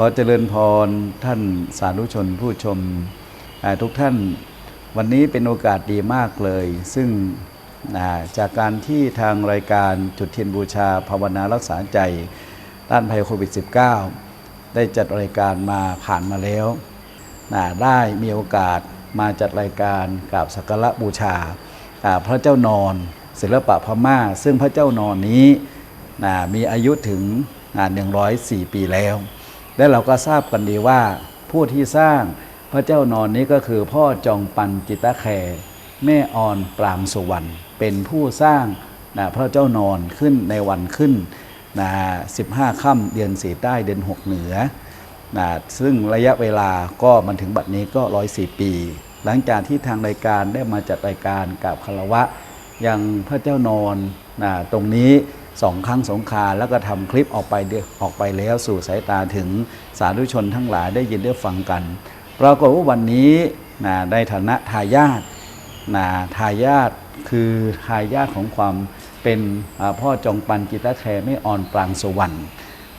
ขอเจริญพรท่านสาธุชนผู้ชมทุกท่านวันนี้เป็นโอกาสดีมากเลย ซึ่งจากการที่ทางรายการจุดเทียนบูชาภาวนารักษาใจด้านภัยโควิด -19 ได้จัดรายการมาผ่านมาแล้ว ได้มีโอกาสมาจัดรายการกับสักการะบูชา พระเจ้านอน ศิลปะพม่า ซึ่งพระเจ้านอนนี้มีอายุถึงอ่า104 ปีแล้ว และเราก็ทราบกันดีว่า ผู้ที่สร้างพระเจ้านอนนี้ก็คือพ่อจองปันจิตตะแคร์แม่ออนปรางสุวรรณเป็นผู้สร้างนะพระเจ้านอนขึ้นในวันขึ้นนะ15 ค่ำเดือนสีใต้เดือน 6 เหนือนะซึ่งระยะเวลาก็มันถึงบัดนี้ก็ 104 ปี หลังจากที่ทางรายการได้มาจัดรายการกับคารวะยังพระเจ้านอนนะตรงนี้ สองครั้งสงคราแล้วก็ทำคลิปออกไปออกไปแล้วสู่สายตาถึงสาธุชนทั้งหลายได้ยินได้ฟังกันปรากฏว่าวันนี้นะในฐานะทายาทนะทายาทคือทายาทของความเป็นพ่อจงปันจิตตะแคร์ไม่อ่อนปรางสวรรค์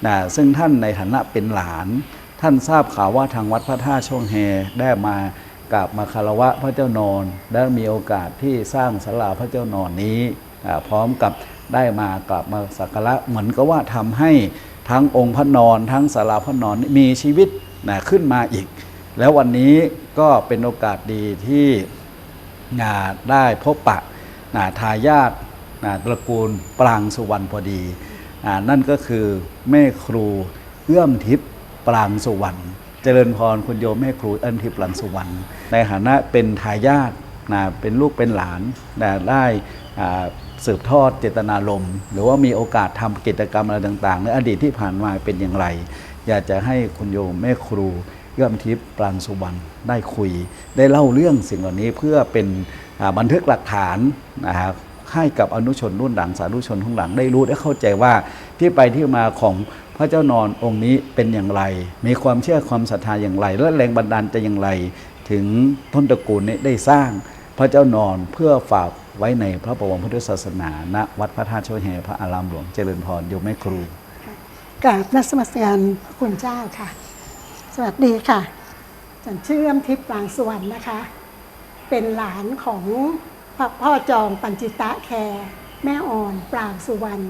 นะซึ่งท่านในฐานะเป็นหลาน ท่านทราบข่าวว่าทางวัดพระธาตุช่องแฮได้มากราบมาคารวะพระเจ้านอน ได้มีโอกาสที่สร้างศาลาพระเจ้านอนนี้ พร้อมกับ ได้มากราบมาสักการะเหมือนกับว่าทำให้ทั้งองค์พระนอนทั้งศาลาพระนอนมีชีวิตนะขึ้นมาอีก แล้ววันนี้ก็เป็นโอกาสดีที่อ่าได้พบปะอ่าทายาทตระกูลปรางสุวรรณพอดีนั่นก็คือแม่ครูเอื้อมทิพย์ปรางสุวรรณเจริญพรคุณโยมแม่ครูเอื้อมทิพย์ปรางสุวรรณในฐานะเป็นทายาท นะเป็นลูกเป็นหลานนะได้สืบทอดเจตนารมณ์หรือว่ามีโอกาสทำกิจกรรมอะไรต่างๆในอดีตที่ผ่านมาเป็นอย่างไร อยากจะให้คุณโยมแม่ครูเอื้อมทิพย์ปรางสุวรรณได้คุย ได้เล่าเรื่องสิ่งเหล่านี้เพื่อเป็นบันทึกหลักฐานนะครับให้กับอนุชนรุ่นหลังสาธุชนข้างหลังได้รู้ได้เข้าใจว่าที่ไปที่มาของพระเจ้านอนองค์นี้เป็นอย่างไร มีความเชื่อความศรัทธาอย่างไร และแรงบันดาลใจอย่างไร ถึงต้นตระกูลนี้ได้สร้าง พระเจ้านอนเพื่อฝากไว้ในพระบรมพุทธศาสนาณวัดพระธาตุโชยแห่พระอารามหลวงเจริญพรโยมแม่ครูกราบนักสมัสการพระคุณเจ้าค่ะ สวัสดีค่ะฉันชื่อเอมทิพย์ปรางสวรรค์นะคะ เป็นหลานของพระพ่อจองปัญจิตะแคร์แม่อ่อนปรางสุวรรณ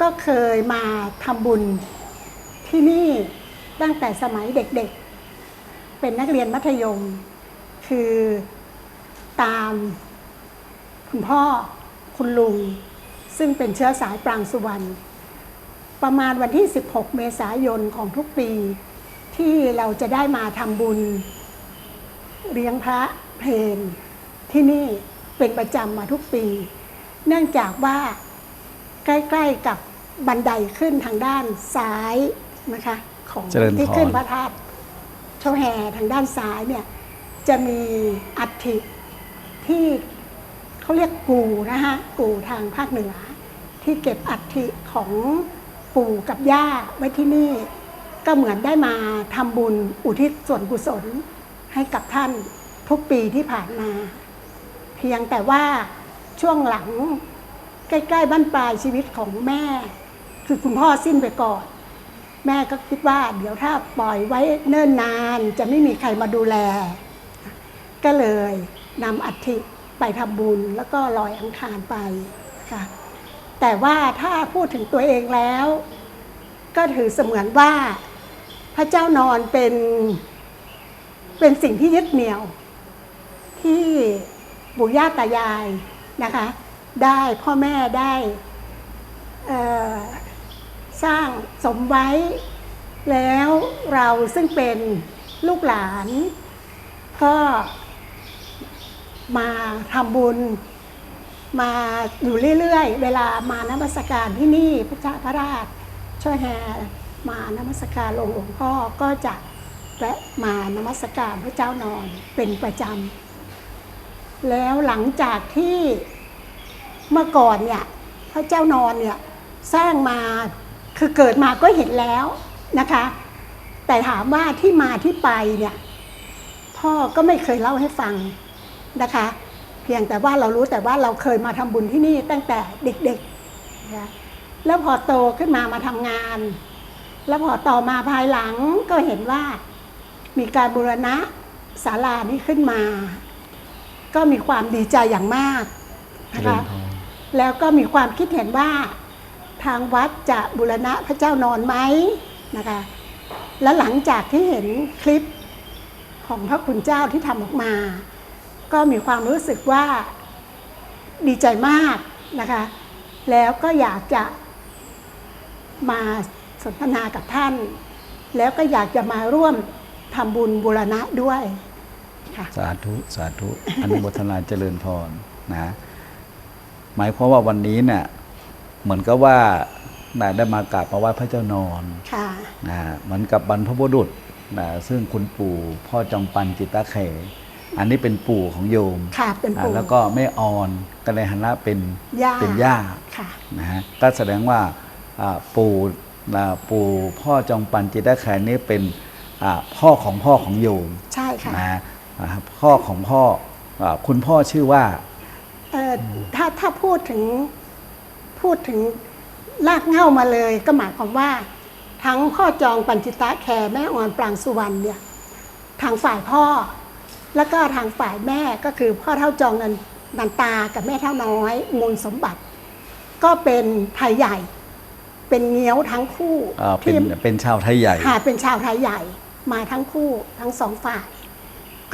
ก็เคยมาทำบุญที่นี่ตั้งแต่สมัยเด็กๆ เป็นนักเรียนมัธยม คือ ตาม คุณพ่อคุณลุง ซึ่งเป็นเชื้อสายปรางสุวรรณประมาณวันที่ 16 เมษายนของทุกปี ที่เราจะได้มาทำบุญ เลี้ยงพระเพลนที่นี่เป็นประจำมาทุกปี เนื่องจากว่าใกล้ๆกับบันไดขึ้นทางด้านซ้ายนะคะของเจริญพรที่ขึ้นพระธาตุเช่าแห่ทางด้านซ้ายเนี่ยจะมีอัฐิ ที่เขาเรียกกูนะคะกูทางภาคเหนือ ที่เก็บอัฐิของปู่กับย่าไว้ที่นี่ ก็เหมือนได้มาทำบุญอุทิศส่วนกุศลให้กับท่านทุกปีที่ผ่านมา เพียงแต่ว่าช่วงหลังใกล้ๆบ้านปลายชีวิตของแม่ คือคุณพ่อสิ้นไปก่อน แม่ก็คิดว่าเดี๋ยวถ้าปล่อยไว้เนิ่นนานจะไม่มีใครมาดูแล ก็เลย นำอัฐิไปทำบุญแล้วก็ลอยอังคารไปค่ะแต่ว่าถ้าพูดถึงตัวเองแล้ว ก็ถือเสมือนว่าพระเจ้านอนเป็นเป็นสิ่งที่ยึดเหนี่ยว ที่ปู่ย่าตายายนะคะ ได้พ่อแม่ได้สร้างสมไว้ แล้วเราซึ่งเป็นลูกหลาน ก็ มาทำบุญ มาอยู่เรื่อยๆ เวลามานมัสการที่นี่พระเจ้าพระราช ช่วยแฮมานมัสการหลวงหลวงพ่อก็จะแวะมานมัสการพระเจ้านอนเป็นประจำแล้วหลังจากที่เมื่อก่อนเนี่ยพระเจ้านอนเนี่ยสร้างมาคือเกิดมาก็เห็นแล้วนะคะ แต่ถามว่าที่มาที่ไปเนี่ยพ่อก็ไม่เคยเล่าให้ฟัง นะคะ เพียงแต่ว่าเรารู้แต่ว่าเราเคยมาทำบุญที่นี่ตั้งแต่เด็กๆนะคะแล้วพอโตขึ้นมามาทำงาน แล้วพอต่อมาภายหลังก็เห็นว่ามีการบูรณะศาลานี้ขึ้นมา ก็มีความดีใจอย่างมากเจนะริคะญพรแล้วก็มีความคิดเห็นว่าทางวัดจะบูรณะพระเจ้านอนไหมนะคะ และหลังจากที่เห็นคลิปของพระคุณเจ้าที่ทำออกมา ก็มีความรู้สึกว่าดีใจมากนะคะ แล้วก็อยากจะมาสนทนากับท่าน แล้วก็อยากจะมาร่วมทำบุญบูรณะด้วยค่ะสาธุสาธุอนุโมทนาเจริญพรนะหมายความว่าวันนี้เนี่ยเหมือนกับว่านะได้มากราบมาไหว้พระเจ้านอนค่ะนะเหมือนกับบรรพบุรุษนะซึ่งคุณปู่พ่อจอมปันจิตตะแข อันนี้เป็นปู่ของโยมค่ะเป็นอ่าปู่ แล้วก็แม่ออนก็ในฐานะเป็นย่าเป็นย่าค่ะนะฮะก็แสดงว่าอ่าปู่นะปู่พ่อจอมปันจิตตะแขนี่เป็นอ่าพ่อของพ่อของโยมใช่ค่ะนะอ่าพ่อของพ่ออาคุณพ่อชื่อว่าเอ่อถ้าถ้าพูดถึงพูดถึงลากเหง้ามาเลย ก็หมายความว่า ทั้งพ่อจองปัญจิตะแคร์แม่ออนปรางสุวรรณเนี่ยทางฝ่ายพ่อ แล้วก็ทางฝ่ายแม่ก็คือพ่อเท่าจองนันนันตากับแม่เท่าน้อยมูลสมบัติ ก็เป็นไทยใหญ่ เป็นเงี้ยวทั้งคู่อ่าเป็นที่เป็นชาวไทยใหญ่หาเป็นชาวไทยใหญ่มาทั้งคู่ทั้งสองฝ่าย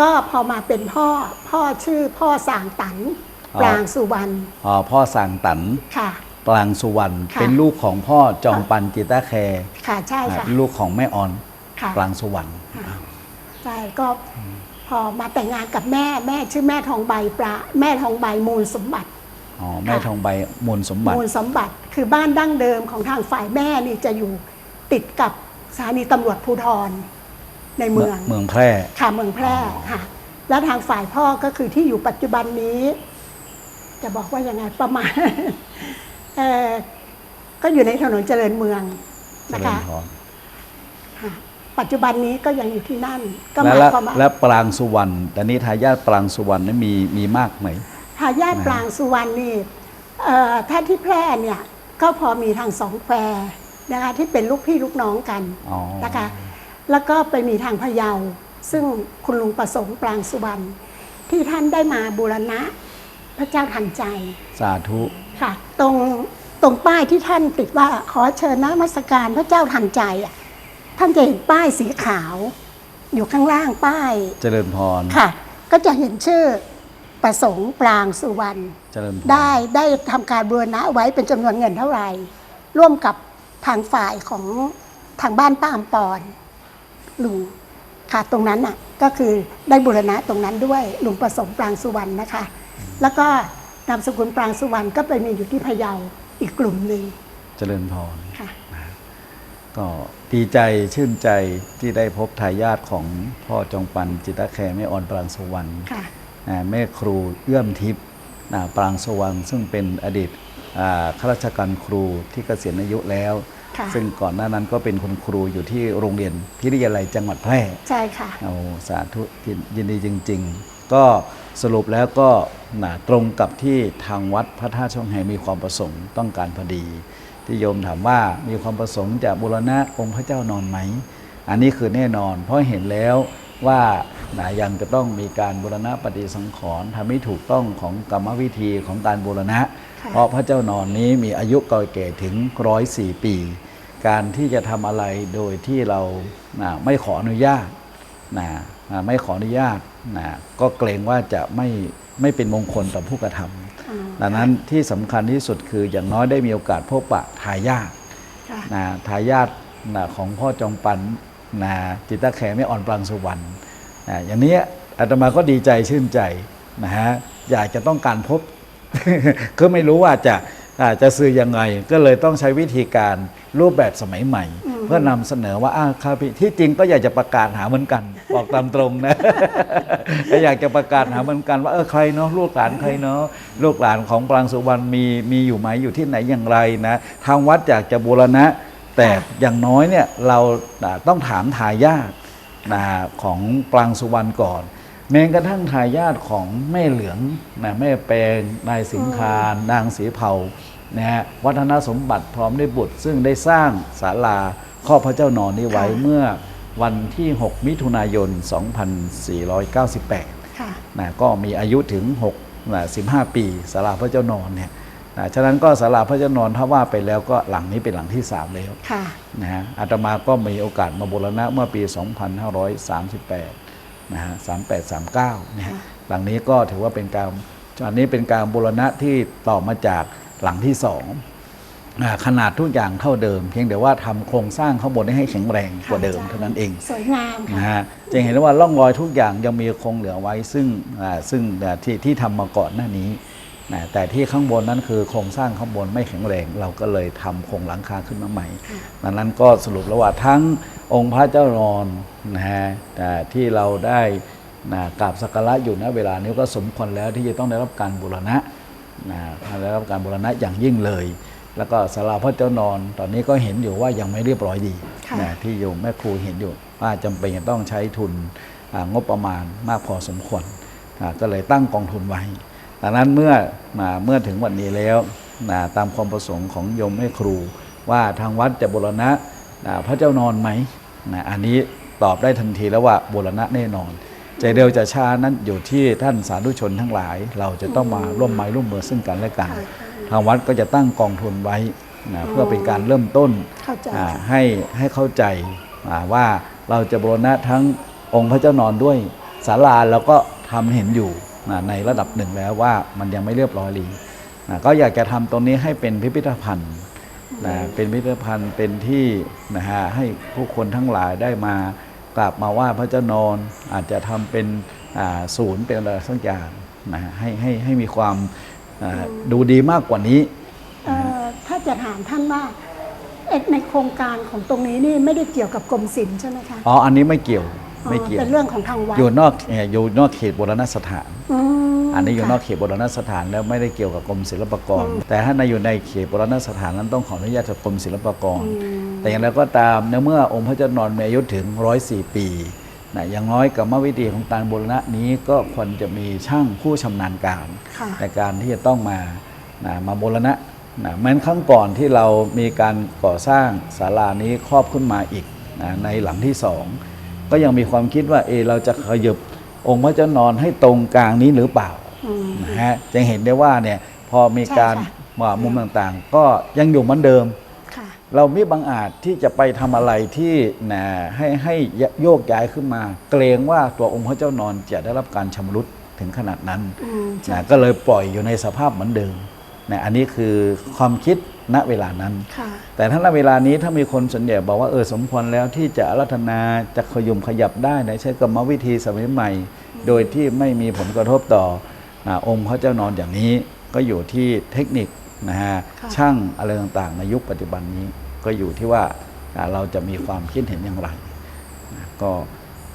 ก็พอมาเป็นพ่อพ่อชื่อพ่อสางตันอ๋อปรางสุวรรณอ่าพ่อสางตันค่ะปรางสุวรรณค่ะเป็นลูกของพ่อจอมปันจิตตะแคค่ะใช่ค่ะอ่าลูกของแม่ออนค่ะปรางสุวรรณค่ะใช่ก็ พอมาแต่งงานกับแม่แม่ชื่อแม่ทองใบปลาแม่ทองใบมูลสมบัติอ๋อแม่ทองใบมูลสมบัติมูลสมบัติคือบ้านดั้งเดิมของทางฝ่ายแม่นี่จะอยู่ติดกับสถานีตำรวจภูธรในเมืองเมืองแพร่ค่ะเมืองแพร่ค่ะ แล้วทางฝ่ายพ่อก็คือที่อยู่ปัจจุบันนี้ จะบอกว่ายังไงประมาณเออก็อยู่ในถนนเจริญเมืองเจนะริญคะพรค่ะ ปัจจุบันนี้ก็ยังอยู่ที่นั่น ก็หและมายและความว่าและปรางสุวรรณแต่นี้ทายาทปรางสุวรรณนั้นมีมีมากไหมทายาทนะปรางสุวรรณนี่เอ่อถ้าที่แพร่เนี่ยก็พอมีทางสองแควนะคะที่เป็นลูกพี่ลูกน้องกันอ๋อนะคะแล้วก็ไปมีทางพะเยา ซึ่งคุณลุงประสงค์ปรางสุวรรณที่ท่านได้มาบูรณะพระเจ้าทันใจ สาธุค่ะ ตรงตรงป้ายที่ท่านติดว่าขอเชิญนมัสการพระเจ้าทันใจอะ ท่านจะเห็นป้ายสีขาว อยู่ข้างล่างป้ายเจริญพร ค่ะ ก็จะเห็นชื่อประสงค์ปรางสุวรรณเจริญพร ได้ได้ทำการบูรณะไว้เป็นจำนวนเงินเท่าไหร่ ร่วมกับทางฝ่ายของทางบ้านป้าอมปอนลุงค่ะตรงนั้นน่ะก็คือได้บูรณะตรงนั้นด้วยลุงประสงค์ปรางสุวรรณนะคะ แล้วก็นามสกุลปรางสุวรรณก็ไปมีอยู่ที่พะเยาอีกกลุ่มหนึ่งเจริญพร ค่ะ ก็ดีใจชื่นใจที่ได้พบทายาทของพ่อจงปันจิตตะแคแม่ออนปรางสุวรรณค่ะอ่าแม่ครูเอื้อมทิพย์อ่าปรางสว่างซึ่งเป็นอดีตอ่าข้าราชการครูที่เกษียณอายุแล้วค่ะซึ่งก่อนหน้านั้นก็เป็นคุณครูอยู่ที่โรงเรียนพิทยาลัยจังหวัดแพร่ใช่ค่ะเอาสาธุยินยินดีจริง ๆ ก็สรุปแล้วก็นะตรงกับที่ทางวัดพระธาตุช่องแหมีความประสงค์ต้องการพอดี ที่โยมถามว่ามีความประสงค์จะบูรณะองค์พระเจ้านอนไหม อันนี้คือแน่นอน เพราะเห็นแล้วว่านะยังจะต้องมีการบูรณะปฏิสังขรณ์ทำให้ถูกต้องของกรรมวิธีของการบูรณะค่ะเพราะพระเจ้านอนนี้มีอายุเก่าแก่ถึงร้อยสี่ปี การที่จะทำอะไรโดยที่เรานะไม่ขออนุญาตนะอ่าไม่ขออนุญาตนะก็เกรงว่าจะไม่ไม่เป็นมงคลต่อผู้กระทำอ๋อ ดังนั้นที่สำคัญที่สุดคืออย่างน้อยได้มีโอกาสพบปะทายาทค่ะนะทายาทนะของพ่อจองปันนะจิตตะแขไม่อ่อนปรางสุวรรณนะอย่างนี้อาตมาก็ดีใจชื่นใจนะฮะอยากจะต้องการพบ ก็ไม่รู้ว่าจะอ่าจะซื้อยังไงก็เลยต้องใช้วิธีการรูปแบบสมัยใหม่อืมเพื่อนำเสนอว่าอ้าวครับพี่ที่จริงก็อยากจะประกาศหาเหมือนกัน บอกตามตรงนะก็อยากจะประกาศหาเหมือนกันว่าเออใครเนาะลูกหลานใครเนาะลูกหลานของปรางสุวรรณมีมีอยู่ไหมอยู่ที่ไหนอย่างไรนะทางวัดอยากจะบูรณะ แต่อย่างน้อยเนี่ยเราต้องถามทายาทนะของปรางสุวรรณก่อนแม้กระทั่งทายาทของแม่เหลืองนะแม่แปงนายสิงคารนางสีเผานะฮะวัฒนสมบัติพร้อมได้บุตร ซึ่งได้สร้างศาลาครอบพระเจ้านอนนี้ไว้เมื่อ วันที่ 6 มิถุนายน 2498ค่ะนะก็มีอายุถึง6นะ15 ปีศาลาพระเจ้านอนเนี่ยนะฉะนั้นก็ศาลาพระเจ้านอนถ้าว่าไปแล้วก็หลังนี้เป็นหลังที่ 3 แล้วค่ะนะฮะอาตมาก็มีโอกาสมาบูรณะเมื่อปี 2538นะฮะ38 39นะฮะค่ะหลังนี้ก็ถือว่าเป็นการอันนี้เป็นการบูรณะที่ต่อมาจากหลังที่สองอ่า ขนาดทุกอย่างเท่าเดิม เพียงแต่ว่าทำโครงสร้างข้างบนให้แข็งแรงกว่าเดิมเท่านั้นเองสวยงามนะค่ะฮะจะเห็นได้ว่าร่องรอยทุกอย่างยังมีคงเหลือไว้ซึ่งอ่าซึ่งอ่าที่ที่ทำมาก่อนหน้านี้นะแต่ที่ข้างบนนั้นคือโครงสร้างข้างบนไม่แข็งแรง เราก็เลยทำโครงหลังคาขึ้นมาใหม่ดังนั้นก็สรุปแล้วว่าทั้งองค์พระเจ้านอนนะฮะอ่าที่เราได้นะกราบสักการะอยู่ณเวลานี้ก็สมควรแล้วที่จะต้องได้รับการบูรณะนะได้รับการบูรณะอย่างยิ่งเลย แล้วก็ศาลาพระเจ้านอน ตอนนี้ก็เห็นอยู่ว่ายังไม่เรียบร้อยดีค่ะนะที่โยมแม่ครูเห็นอยู่ว่าจำเป็นจะต้องใช้ทุนอ่างบประมาณมากพอสมควรอ่าก็เลยตั้งกองทุนไว้ดังนั้นเมื่อมาเมื่อถึงวันนี้แล้วนะตามความประสงค์ของโยมแม่ครู ว่าทางวัดจะบูรณะนะพระเจ้านอนไหมนะอันนี้ตอบได้ทันทีแล้วว่าบูรณะแน่นอนใจเร็วจะช้านั้นอยู่ที่ท่านสาธุชนทั้งหลาย เราจะต้องมาร่วมไม้ร่วมมือซึ่งกันและกันค่ะ ทางวัดก็จะตั้งกองทุนไว้นะเพื่อเป็นการเริ่มต้นเข้าใจอ่าค่ะให้ให้เข้าใจอ่าว่าเราจะบูรณะทั้งองค์พระเจ้านอนด้วยศาลาเราก็ทำเห็นอยู่นะในระดับหนึ่งแล้วว่ามันยังไม่เรียบร้อยดีนะก็อยากจะทำตรงนี้ให้เป็นพิพิธภัณฑ์นะเป็นพิพิธภัณฑ์เป็นที่นะฮะให้ผู้คนทั้งหลายได้มากราบมาไหว่าพระเจ้านอนอาจจะทำเป็นอ่าศูนย์เป็นอะไรสักอย่างนะฮะให้ให้ให้มีความอ่า ดูดีมากกว่านี้เอ่อถ้าจะถามท่านว่าเอ็ดในโครงการของตรงนี้นี่ไม่ได้เกี่ยวกับกรมศิลป์ใช่ไหมคะ อ๋อ อันนี้ไม่เกี่ยว ไม่เกี่ยว เป็นเรื่องของทางวัด อยู่นอกเอ่ออยู่นอกเขตโบราณสถานมอันนี้อยู่ค่ะนอกเขตโบราณสถานแล้วไม่ได้เกี่ยวกับกรมศิลปากร แต่ถ้าในอยู่ในเขตโบราณสถานนั้นต้องขออนุญาตจากกรมศิลปากร แต่อย่างไรก็ตามในเมื่อองค์พระเจ้านอนมีอายุถึง 104 ปี นะอย่างน้อยกรรมวิธีของการบูรณะนี้ก็ควรจะมีช่างผู้ชำนาญการค่ะในการที่จะต้องมานะมาบูรณะนะแม้นครั้งก่อนที่เรามีการก่อสร้างศาลานี้ครอบขึ้นมาอีกนะในหลังที่สองก็ยังมีความคิดว่าเออเราจะขยับองค์พระเจ้านอนให้ตรงกลางนี้หรือเปล่าอืมนะฮะจะเห็นได้ว่าเนี่ยพอมีการใช่ค่ะว่ามุมต่างๆ ก็ยังอยู่เหมือนเดิมค่ะ เราไม่บังอาจที่จะไปทำอะไรที่นะให้ให้โยกย้ายขึ้นมา เกรงว่าตัวองค์พระเจ้านอนจะได้รับการชำรุดถึงขนาดนั้นอืมใช่นะก็เลยปล่อยอยู่ในสภาพเหมือนเดิมนะอันนี้คือความคิดณเวลานั้นค่ะแต่ถ้าณเวลานี้ถ้ามีคนส่วนใหญ่บอกว่าเออสมควรแล้วที่จะอารัธนาจะขยุมขยับได้นะใช้กรรมวิธีสมัยใหม่ โดยที่ไม่มีผลกระทบต่ออาองค์พระเจ้านอนอย่างนี้ก็อยู่ที่เทคนิคนะฮะค่ะช่างอะไรต่างๆ ในยุคปัจจุบันนี้ ก็อยู่ที่ว่าอ่าเราจะมีความคิดเห็นอย่างไรนะก็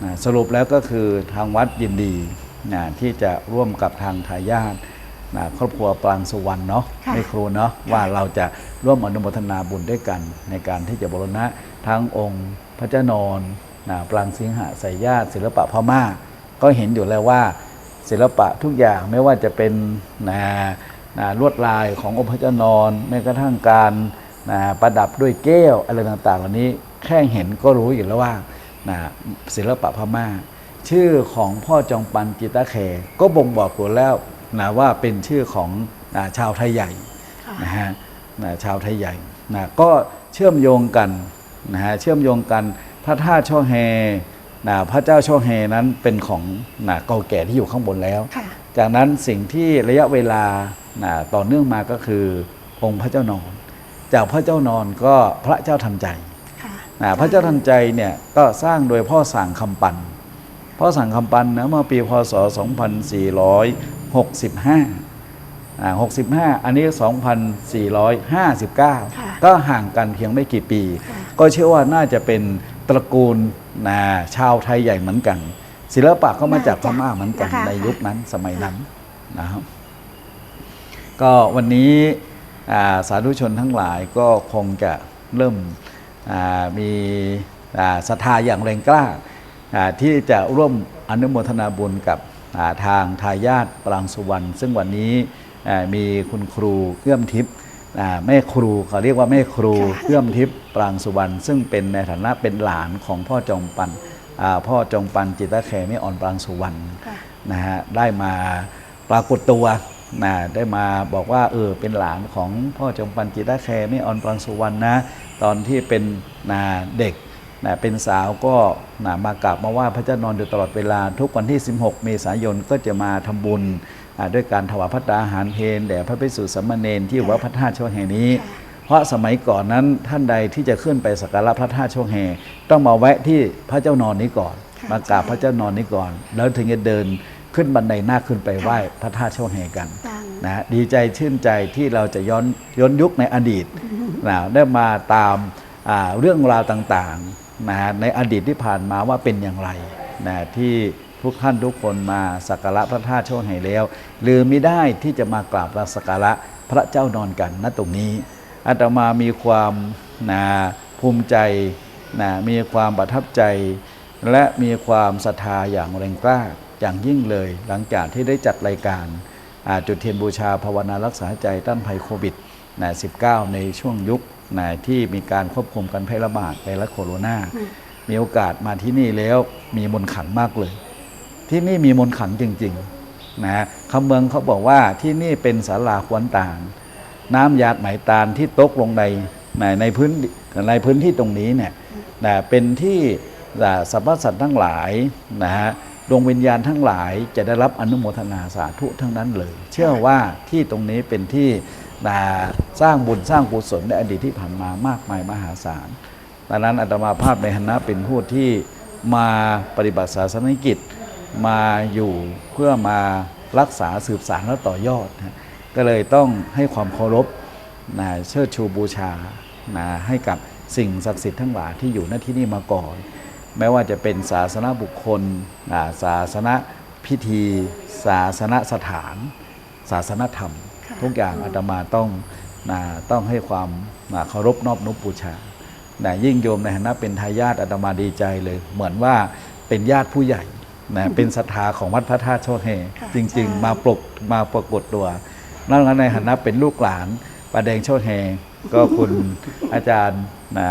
นะสรุปแล้วก็คือทางวัดยินดีนะที่จะร่วมกับทางทายาทนะครอบครัวปรางสุวรรณเนาะค่ะไม่ครูเนาะว่าเราจะร่วมอนุโมทนาบุญด้วยกันในการที่จะบรณะทั้งองค์พระเจ้านอนนะปรางสิงหะสายญาติศิลปะพม่า ก็เห็นอยู่แล้วว่าศิลปะทุกอย่างไม่ว่าจะเป็นนะนะลวดลายขององค์พระเจ้านอนแม้กระทั่งการ นะประดับด้วยแก้วอะไรต่างๆ เหล่านี้แค่เห็นก็รู้อยู่แล้วว่านะศิลปะพม่า ชื่อของพ่อจองปันจิตาแขก็บ่งบอกอยู่แล้วนะว่าเป็นชื่อของนะชาวไทยใหญ่ค่ะนะฮะนะชาวไทยใหญ่นะก็เชื่อมโยงกันนะฮะเชื่อมโยงกันพระธาตุช่อแฮนะพระเจ้าช่อแฮนั้นเป็นของนะเก่าแก่ที่อยู่ข้างบนแล้วค่ะจากนั้นสิ่งที่ระยะเวลานะต่อเนื่องมาก็คือองค์พระเจ้านอน จากพระเจ้านอนก็พระเจ้าทันใจค่ะนะพระเจ้าทันใจเนี่ยก็สร้างโดยพ่อสั่งคำปัน พ่อสั่งคำปันนะเมื่อปีพศ 2465อ่า65 อันนี้ค่ะ2459 ก็ห่างกันเพียงไม่กี่ปีค่ะก็เชื่อว่าน่าจะเป็นตระกูลนะชาวไทยใหญ่เหมือนกัน ศิลปะก็มาจากพม่าเหมือนกันค่ะในยุคนั้นสมัยนั้นนะครับก็วันนี้อ่า สาธุชนทั้งหลายก็คงจะเริ่มอ่ามีอ่าศรัทธาอย่างแรงกล้าอ่าที่จะร่วมอนุโมทนาบุญกับอ่าทางทายาทปรางสุวรรณซึ่งวันนี้อ่ามีคุณครูเอื้อมทิพย์อ่าแม่ครูเขาเรียกว่าแม่ครูค่ะเอื้อมทิพย์ปรางสุวรรณซึ่งเป็นในฐานะเป็นหลานของพ่อจองปันอ่าพ่อจองปันจิตตะแคไม่อ่อนปรางสุวรรณค่ะนะฮะได้มาปรากฏตัว นะได้มาบอกว่าเออเป็นหลานของพ่อจงปันจิตาแคไม่ออนปรังสุวรรณนะ ตอนที่เป็นนะเด็กนะเป็นสาวก็นะมากราบมาไหว่าพระเจ้านอนอยู่ตลอดเวลา ทุกวันที่ 16 เมษายนก็จะมาทำบุญอ่าด้วยการถวายพระตาหารเพลแด่พระภิกษุสามเณรที่วัดพระธาตุช่วงแห่งนี้ค่ะเพราะสมัยก่อนนั้นท่านใดที่จะขึ้นไปสักการะพระธาตุช่วงแห่ต้องมาแวะที่พระเจ้านอนนี้ก่อนค่ะมากราบพระเจ้านอนนี้ก่อน แล้วถึงจะเดิน ขึ้นบันไดหน้าขึ้นไปไหว้พระธาตุช่วงแห่กันตังนะฮะดีใจชื่นใจที่เราจะย้อนย้อนยุคในอดีตนะได้มาตามอ่าเรื่องราวต่างๆนะฮะในอดีตที่ผ่านมาว่าเป็นอย่างไรนะที่ทุกท่านทุกคนมาสักการะพระธาตุช่วงแห่แล้วลืมไม่ได้ที่จะมากราบสักการะพระเจ้านอนกันณตรงนี้อาตมามีความนะภูมิใจนะมีความประทับใจ และมีความศรัทธาอย่างแรงกล้า อย่างยิ่งเลย หลังจากที่ได้จัดรายการจุดเทียนบูชาภาวนารักษาใจต้านภัยโควิดนะ19 ในช่วงยุคนะที่มีการควบคุมการแพร่ระบาดไวรัสโคโรนามีโอกาสมาที่นี่แล้วมีมนขังมากเลย ที่นี่มีมนขังจริงๆนะคำเมืองเขาบอกว่าที่นี่เป็นศาลาควนตาล น้ำยาดไหมตาลที่ตกลงในในพื้นในพื้นที่ตรงนี้เนี่ยนะเป็นที่สรรพสัตว์ทั้งหลายนะฮะ ดวงวิญญาณทั้งหลายจะได้รับอนุโมทนาสาธุทั้งนั้นเลย เชื่อว่าที่ตรงนี้เป็นที่นะสร้างบุญสร้างกุศลในอดีตที่ผ่านมามากมายมหาศาลดังนั้นอาตมาภาพในฐานะเป็นผู้ที่มาปฏิบัติศาสนกิจมาอยู่เพื่อมารักษาสืบสานและต่อยอดนะก็เลยต้องให้ความเคารพนะเชิดชูบูชานะให้กับสิ่งศักดิ์สิทธิ์ทั้งหลายที่อยู่ณที่นี่มาก่อน ไม่ว่าจะเป็นศาสนบุคคลอ่าศาสนพิธี ศาสนสถาน ศาสนธรรมค่ะทุกอย่างอาตมาต้องนะต้องให้ความนะเคารพนอบนบบูชานะยิ่งโยมในฐานะเป็นทายาทอาตมาดีใจเลย เหมือนว่าเป็นญาติผู้ใหญ่นะเป็นศรัทธาของวัดพระธาตุโชเฮค่ะจริงใช่ๆมาปลกมาปรากฏตัวนั่นในฐานะเป็นลูกหลาน ประแดงโชเฮก็คุณอาจารย์นะ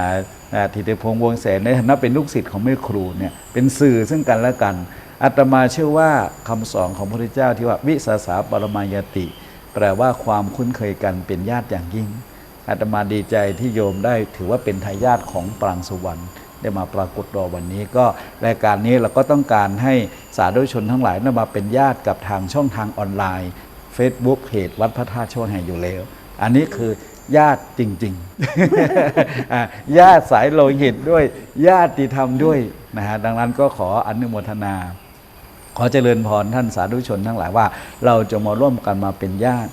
นะธิติพงษ์วงแสนในฐานะเป็นลูกศิษย์ของแม่ครูเนี่ยเป็นสื่อซึ่งกันและกันอาตมาเชื่อว่าคำสอนของพระพุทธเจ้าที่ว่าวิสาสาปรมายติ แปลว่าความคุ้นเคยกันเป็นญาติอย่างยิ่งอาตมาดีใจที่โยมได้ถือว่าเป็นทายาทของปรางสุวรรณได้มาปรากฏตัววันนี้ก็รายการนี้เราก็ต้องการให้สาธุชนทั้งหลายนำมาเป็นญาติกับทางช่องทางออนไลน์ Facebook เพจวัดพระธาตุโชนแห่งอยู่แล้ว อันนี้คือญาติจริงๆญาติสายโลหิตด้วยญาติธรรมด้วยนะฮะดังนั้นก็ขออนุโมทนา ขอเจริญพรท่านสาธุชนทั้งหลายว่า เราจะมาร่วมกันมาเป็นญาติ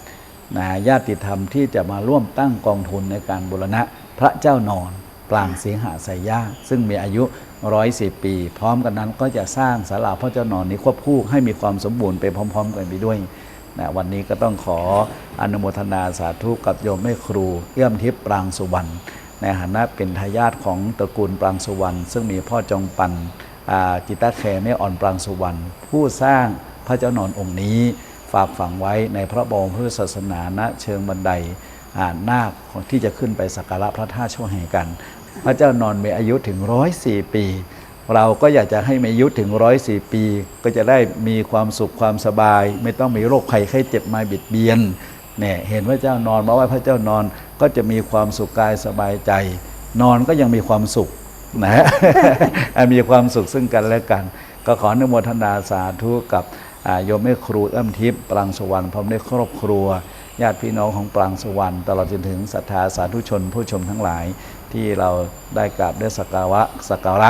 นะญาติธรรมที่จะมาร่วมตั้งกองทุนในการบูรณะพระเจ้านอนปรางเสียหาไสยญาซึ่งมีอายุร้อยสิปี พร้อมกันนั้นก็จะสร้างศาลาพระเจ้านอนนี้ควบคู่ให้มีความสมบูรณ์ไปพร้อม ๆ กันไปด้วย นะวันนี้ก็ต้องขออนุโมทนาสาธุกับโยมแม่ครูเอื้อมทิพย์ปรางสุวรรณในฐานะเป็นทายาทของตระกูลปรางสุวรรณซึ่งมีพ่อจงปันจิตตาแคร์แม่อ่อนปรางสุวรรณผู้สร้างพระเจ้านอนองค์นี้ฝากฝังไว้ในพระบรมพุทธศาสนาณเชิงบันไดานาคของที่จะขึ้นไปสักการะพระธาตุช่วงแห่งกัน พระเจ้านอนมีอายุถึงร้อยสี่ปี เราก็อยากจะให้มีอายุถึงร้อยสี่ปี ก็จะได้มีความสุขความสบาย ไม่ต้องมีโรคภัยไข้เจ็บมาบิดเบียนเนี่ยเห็นพระเจ้านอนมาไหว้พระเจ้านอนก็จะมีความสุขกายสบายใจ นอนก็ยังมีความสุขนะฮะมีความสุขซึ่งกันและกัน ก็ขออนุโมทนาสาธุกับโยมแม่ครูเอื้อมทิพย์ปรางสวรรค์พร้อมด้วยครอบครัวญาติพี่น้องของปรางสวรรค์ตลอดจนถึงศรัทธาสาธุชนผู้ชมทั้งหลาย ที่เราได้กราบได้สักการะสักการะ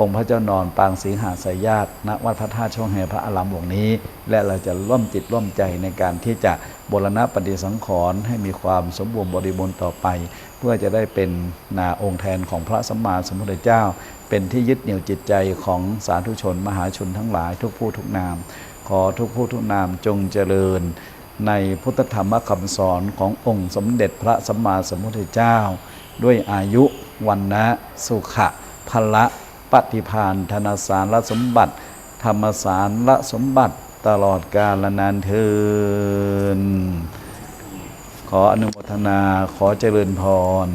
องค์พระเจ้านอนปางสีหาสายญาติณวัดพระธาตุช่องแห่พระอารามหลวงนี้ และเราจะร่วมจิตร่วมใจในการที่จะบรณะปฏิสังขรณ์ให้มีความสมบูรณ์บริบูรณ์ต่อไป เพื่อจะได้เป็นนาองค์แทนของพระสัมมาสัมพุทธเจ้า เป็นที่ยึดเหนี่ยวจิตใจของสาธุชนมหาชนทั้งหลายทุกผู้ทุกนาม ขอทุกผู้ทุกนามจงเจริญ ในพุทธธรรมคำสอนขององค์สมเด็จพระสัมมาสัมพุทธเจ้า ด้วยอายุวันนะสุขะพละ ปฏิพานธนสารละสมบัติ ธรรมสารละสมบัติตลอดกาลนานเทินขออนุโมทนาขอเจริญพร